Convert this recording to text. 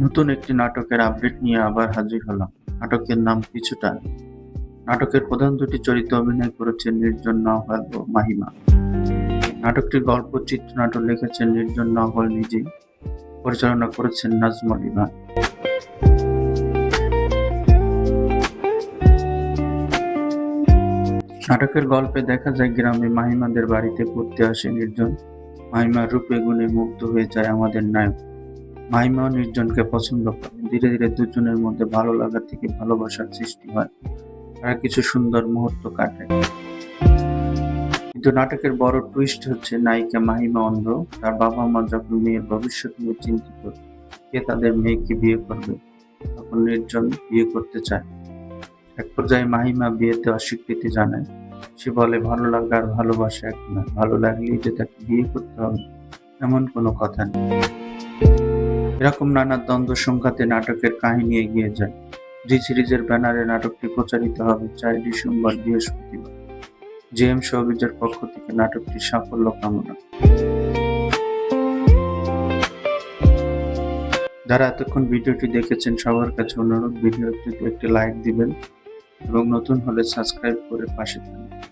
নতুন একটি নাটকের আপডেট নিয়ে আবার হাজির হলাম। নাটকের নাম কিছুটা। নাটকের প্রধান দুটি চরিত্রে অভিনয় করেছেন নির্জন নহল ও মাহিমা। নাটকটির গল্প চিত্রনাট্য লিখেছেন নির্জন নহল নিজেই পরিচালনা করেছেন নাজমুল ইমান নাটকের গল্পে দেখা যায়, গ্রামে মাহিমাদের বাড়িতে পড়তে আসে নির্জন। মাহিমার রূপে গুণে মুগ্ধ হয়ে যায় আমাদের নায়ক। মাহিমা নির্জনকে পছন্দ করে। ধীরে ধীরে দুজনের মধ্যে ভালো লাগা থেকে ভালোবাসার সৃষ্টি হয়। তারা কিছু সুন্দর মুহূর্ত কাটে কিন্তু নাটকের বড় টুইস্ট হচ্ছে নায়িকা মাহিমা অন্ধ। তার বাবা মা যখন মেয়ের ভবিষ্যৎ নিয়ে চিন্তিত কে তাদের মেয়েকে বিয়ে করবে। তখন নির্জন বিয়ে করতে চায়। এক পর্যায়ে মাহিমা বিয়েতে অস্বীকৃতি জানায়। সে বলে, ভালো লাগা আর ভালোবাসা এক না। ভালো লাগলেই যে তাকে বিয়ে করতে হবে, এমন কোনো কথা নেই। এরকম নানা দ্বন্দ্ব সংঘাতে নাটকের কাহিনী এগিয়ে যায়। জি সিরিজের ব্যানারে নাটকটি প্রচারিত হবে চার ডিসেম্বর বৃহস্পতিবার। জে এম শোবিজের পক্ষ থেকে নাটকটি সাফল্য কামনা। যারা এতক্ষণ ভিডিওটি দেখেছেন, সবার কাছে অনুরোধ, ভিডিওটিতে একটি লাইক দিবেন এবং নতুন হলে সাবস্ক্রাইব করে পাশে থাকবেন।